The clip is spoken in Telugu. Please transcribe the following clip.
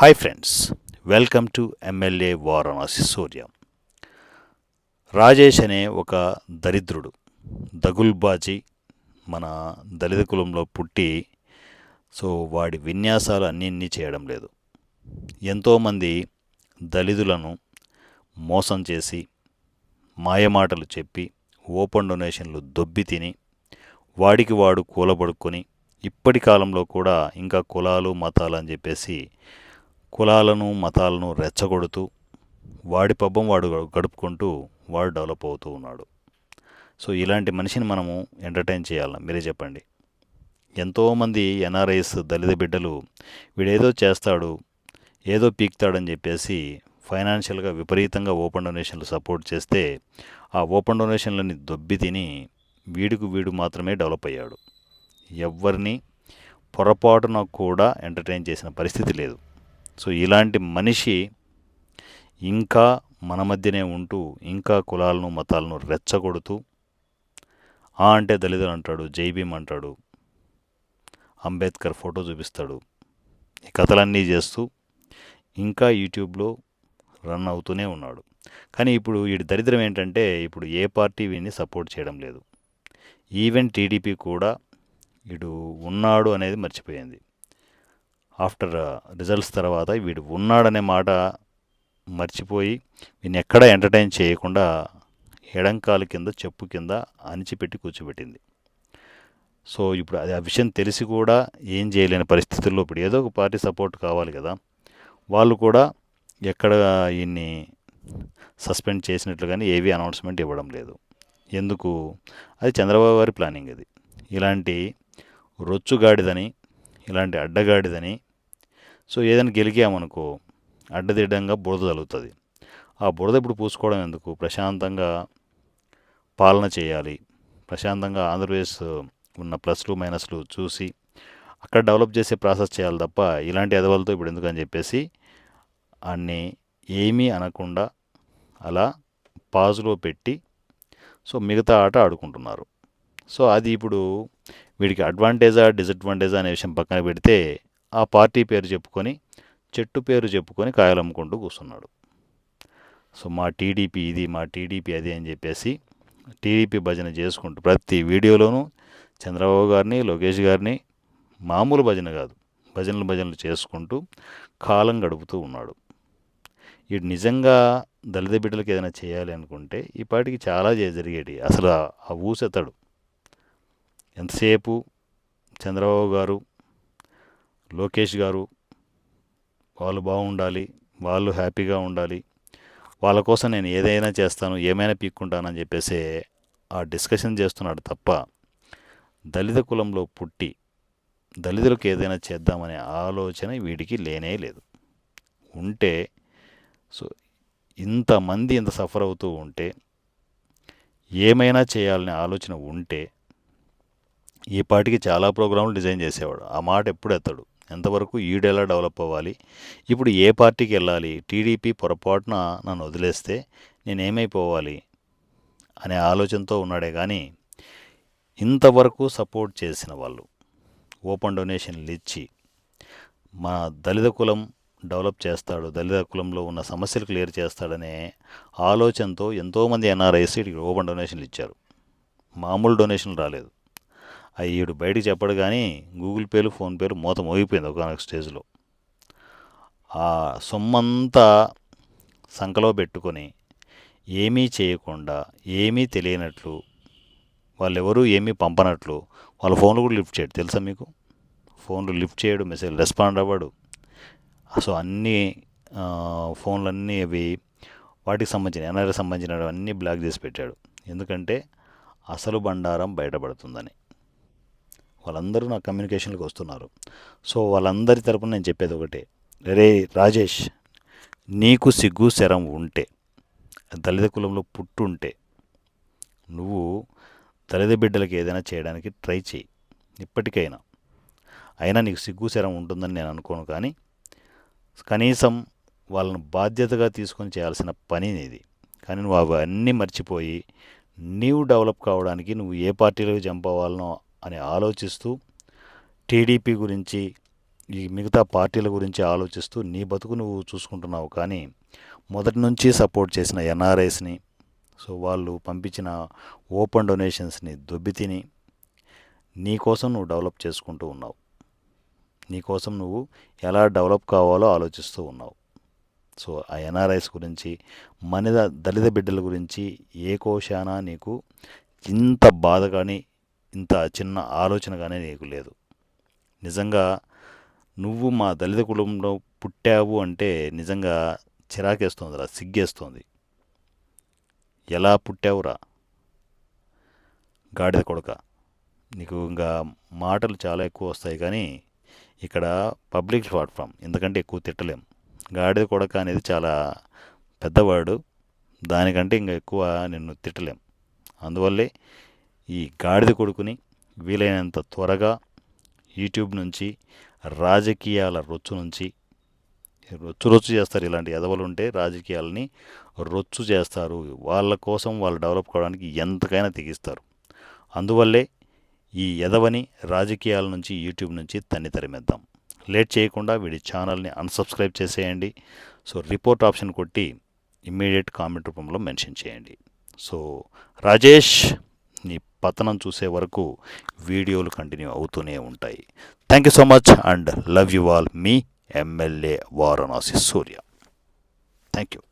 Hi friends welcome to MLA Varanasi Surya Rajesh అనే ఒక దరిద్రుడు దగుల్బాజీ మన దళిత కులంలో పుట్టి సో వాడి విన్యాసాలు అన్నిన్ని చేయడం లేదు. ఎంతోమంది దళితులను మోసం చేసి మాయమాటలు చెప్పి ఓపెన్ డొనేషన్లు దొబ్బి తిని వాడికి వాడు కూలబడుకొని ఇప్పటి కాలంలో కూడా ఇంకా కులాలు మతాలు అని చెప్పేసి కులాలను మతాలను రెచ్చగొడుతూ వాడి పబ్బం వాడు గడుపుకుంటూ వాడు డెవలప్ అవుతూ ఉన్నాడు. సో ఇలాంటి మనిషిని మనము ఎంటర్టైన్ చేయాలి? మీరే చెప్పండి. ఎంతోమంది ఎన్ఆర్ఐస్ దళిత బిడ్డలు వీడేదో చేస్తాడు ఏదో పీక్తాడని చెప్పేసి ఫైనాన్షియల్గా విపరీతంగా ఓపెన్ డొనేషన్లు సపోర్ట్ చేస్తే ఆ ఓపెన్ డొనేషన్లని దొబ్బి తిని వీడికి వీడు మాత్రమే డెవలప్ అయ్యాడు. ఎవరిని పొరపాటున కూడా ఎంటర్టైన్ చేసిన పరిస్థితి లేదు. సో ఇలాంటి మనిషి ఇంకా మన మధ్యనే ఉంటూ ఇంకా కులాలను మతాలను రెచ్చగొడుతూ ఆ అంటే దళితులు అంటాడు జైభీమ్ అంటాడు అంబేద్కర్ ఫోటో చూపిస్తాడు ఈ కథలన్నీ చేస్తూ ఇంకా యూట్యూబ్లో రన్ అవుతూనే ఉన్నాడు. కానీ ఇప్పుడు వీడి దరిద్రం ఏంటంటే ఇప్పుడు ఏ పార్టీ వీడిని సపోర్ట్ చేయడం లేదు. ఈవెన్ టీడీపీ కూడా వీడు ఉన్నాడు అనేది మర్చిపోయింది. ఆఫ్టర్ రిజల్ట్స్ తర్వాత వీడు ఉన్నాడనే మాట మర్చిపోయి వీని ఎక్కడ ఎంటర్టైన్ చేయకుండా ఎడంకాలు కింద చెప్పు కింద అణిచిపెట్టి కూర్చోబెట్టింది. సో ఇప్పుడు అది ఆ విషయం తెలిసి కూడా ఏం చేయలేని పరిస్థితుల్లో ఇప్పుడు ఏదో ఒక పార్టీ సపోర్ట్ కావాలి కదా. వాళ్ళు కూడా ఎక్కడ ఈయన్ని సస్పెండ్ చేసినట్లు కానీ ఏవి అనౌన్స్మెంట్ ఇవ్వడం లేదు. ఎందుకు? అది చంద్రబాబు గారి ప్లానింగ్ అది. ఇలాంటి రొచ్చుగాడిదని ఇలాంటి అడ్డగాడిదని సో ఏదైనా గెలికామనుకో అడ్డదిడ్డంగా బురద తగులుతుంది ఆ బురద ఇప్పుడు పూసుకోవడం ఎందుకు? ప్రశాంతంగా పాలన చేయాలి. ప్రశాంతంగా ఆంధ్రప్రదేశ్ ఉన్న ప్లస్లు మైనస్లు చూసి అక్కడ డెవలప్ చేసే ప్రాసెస్ చేయాలి తప్ప ఇలాంటి ఎదవలతో ఇప్పుడు ఎందుకని చెప్పేసి అన్ని ఏమీ అనకుండా అలా పాజులో పెట్టి సో మిగతా ఆట ఆడుకుంటున్నారు. సో అది ఇప్పుడు వీడికి అడ్వాంటేజా డిసడ్వాంటేజా అనే విషయం పక్కన పెడితే ఆ పార్టీ పేరు చెప్పుకొని చెట్టు పేరు చెప్పుకొని కాయలు అమ్ముకుంటూ కూర్చున్నాడు. సో మా టీడీపీ ఇది మా టీడీపీ అది అని చెప్పేసి టీడీపీ భజన చేసుకుంటూ ప్రతి వీడియోలోనూ చంద్రబాబు గారిని లోకేష్ గారిని మామూలు భజన కాదు భజనలు భజనలు చేసుకుంటూ కాలం గడుపుతూ ఉన్నాడు. ఇటు నిజంగా దళిత బిడ్డలకు ఏదైనా చేయాలి అనుకుంటే ఈ పాటికి చాలా జరిగేటి. అసలు ఆ ఊసెత్తాడు. ఎంతసేపు చంద్రబాబు గారు లోకేష్ గారు వాళ్ళు బాగుండాలి వాళ్ళు హ్యాపీగా ఉండాలి. వాళ్ళ కోసం నేను ఏదైనా చేస్తాను ఏమైనా పీక్కుంటానని చెప్పేసి ఆ డిస్కషన్ చేస్తున్నాడు తప్ప దళిత కులంలో పుట్టి దళితులకు ఏదైనా చేద్దామనే ఆలోచన వీడికి లేనే లేదు. ఉంటే సో ఇంతమంది ఇంత సఫర్ అవుతూ ఉంటే ఏమైనా చేయాలనే ఆలోచన ఉంటే ఈ పాటికి చాలా ప్రోగ్రాంలు డిజైన్ చేసేవాడు. ఆ మాట ఎప్పుడు ఎత్తాడు. ఎంతవరకు ఈడెలా డెవలప్ అవ్వాలి? ఇప్పుడు ఏ పార్టీకి వెళ్ళాలి? టీడీపీ పొరపాటున నన్ను వదిలేస్తే నేనేమైపోవాలి? అనే ఆలోచనతో ఉన్నాడే కానీ ఇంతవరకు సపోర్ట్ చేసిన వాళ్ళు ఓపెన్ డొనేషన్లు ఇచ్చి మన దళిత కులం డెవలప్ చేస్తాడు దళిత కులంలో ఉన్న సమస్యలు క్లియర్ చేస్తాడనే ఆలోచనతో ఎంతోమంది ఎన్ఆర్ఐస్ వీటికి ఓపెన్ డొనేషన్లు ఇచ్చారు. మామూలు డొనేషన్లు రాలేదు. అవి ఈడు బయటికి చెప్పడు కానీ గూగుల్ పేలు ఫోన్పేలు మూత మోగిపోయింది ఒకనొక స్టేజ్లో. ఆ సొమ్మంతా సంకలో పెట్టుకొని ఏమీ చేయకుండా ఏమీ తెలియనట్లు వాళ్ళెవరూ ఏమీ పంపనట్లు వాళ్ళ ఫోన్లు కూడా లిఫ్ట్ చేయడు. తెలుసా మీకు? ఫోన్లు లిఫ్ట్ చేయడు మెసేజ్ రెస్పాండ్ అవ్వడు. సో అన్ని ఫోన్లన్నీ అవి వాటికి సంబంధించిన ఎన్ఆర్ఐ సంబంధించిన అన్నీ బ్లాక్ చేసి పెట్టాడు. ఎందుకంటే అసలు బండారం బయటపడుతుందని. వాళ్ళందరూ నా కమ్యూనికేషన్కి వస్తున్నారు. సో వాళ్ళందరి తరపున నేను చెప్పేది ఒకటే. రే రాజేష్ నీకు సిగ్గు శరం ఉంటే దళిత కులంలో పుట్టుంటే నువ్వు దళిత బిడ్డలకి ఏదైనా చేయడానికి ట్రై చేయి ఇప్పటికైనా. అయినా నీకు సిగ్గు శరం ఉంటుందని నేను అనుకోను కానీ కనీసం వాళ్ళను బాధ్యతగా తీసుకొని చేయాల్సిన పని ఇది కానీ నువ్వు అవన్నీ మర్చిపోయి నీవు డెవలప్ కావడానికి నువ్వు ఏ పార్టీలోకి జంప్ అవ్వాలనో అని ఆలోచిస్తూ టీడీపీ గురించి ఈ మిగతా పార్టీల గురించి ఆలోచిస్తూ నీ బతుకు నువ్వు చూసుకుంటున్నావు కానీ మొదటి నుంచి సపోర్ట్ చేసిన ఎన్ఆర్ఐస్ని సో వాళ్ళు పంపించిన ఓపెన్ డొనేషన్స్ని దొబ్బితిని నీ కోసం నువ్వు డెవలప్ చేసుకుంటూ ఉన్నావు. నీ కోసం నువ్వు ఎలా డెవలప్ కావాలో ఆలోచిస్తూ ఉన్నావు. సో ఆ ఎన్ఆర్ఐస్ గురించి మనిద దళిత బిడ్డల గురించి ఏ కోశానా నీకు ఇంత బాధ కానీ ఇంత చిన్న ఆలోచన కానీ నీకు లేదు. నిజంగా నువ్వు మా దళిత కుటుంబంలో పుట్టావు అంటే నిజంగా చిరాకేస్తుంది రా సిగ్గేస్తుంది. ఎలా పుట్టావురా? గాడిద కొడక. నీకు ఇంకా మాటలు చాలా ఎక్కువ వస్తాయి కానీ ఇక్కడ పబ్లిక్ ప్లాట్ఫామ్ ఎందుకంటే ఎక్కువ తిట్టలేం. గాడిద కొడక అనేది చాలా పెద్దవాడు దానికంటే ఇంకా ఎక్కువ నిన్ను తిట్టలేం. అందువల్లే ఈ గాడిద కొడుకుని వీలైనంత త్వరగా యూట్యూబ్ నుంచి రాజకీయాల రొచ్చు నుంచి రొచ్చు రొచ్చు చేస్తారు. ఇలాంటి ఎదవలు ఉంటే రాజకీయాలని రొచ్చు చేస్తారు. వాళ్ళ కోసం వాళ్ళు డెవలప్ కావడానికి ఎంతకైనా తెగిస్తారు. అందువల్లే ఈ ఎదవని రాజకీయాల నుంచి యూట్యూబ్ నుంచి తన్ని తరిమేద్దాం. లేట్ చేయకుండా వీడి ఛానల్ని అన్సబ్స్క్రైబ్ చేసేయండి. సో రిపోర్ట్ ఆప్షన్ కొట్టి ఇమ్మీడియట్ కామెంట్ రూపంలో మెన్షన్ చేయండి. సో రాజేష్! పతనం చూసే వరకు వీడియోలు కంటిన్యూ అవుతూనే ఉంటాయి. Thank you so much and love you all me MLA Varanasi Surya thank you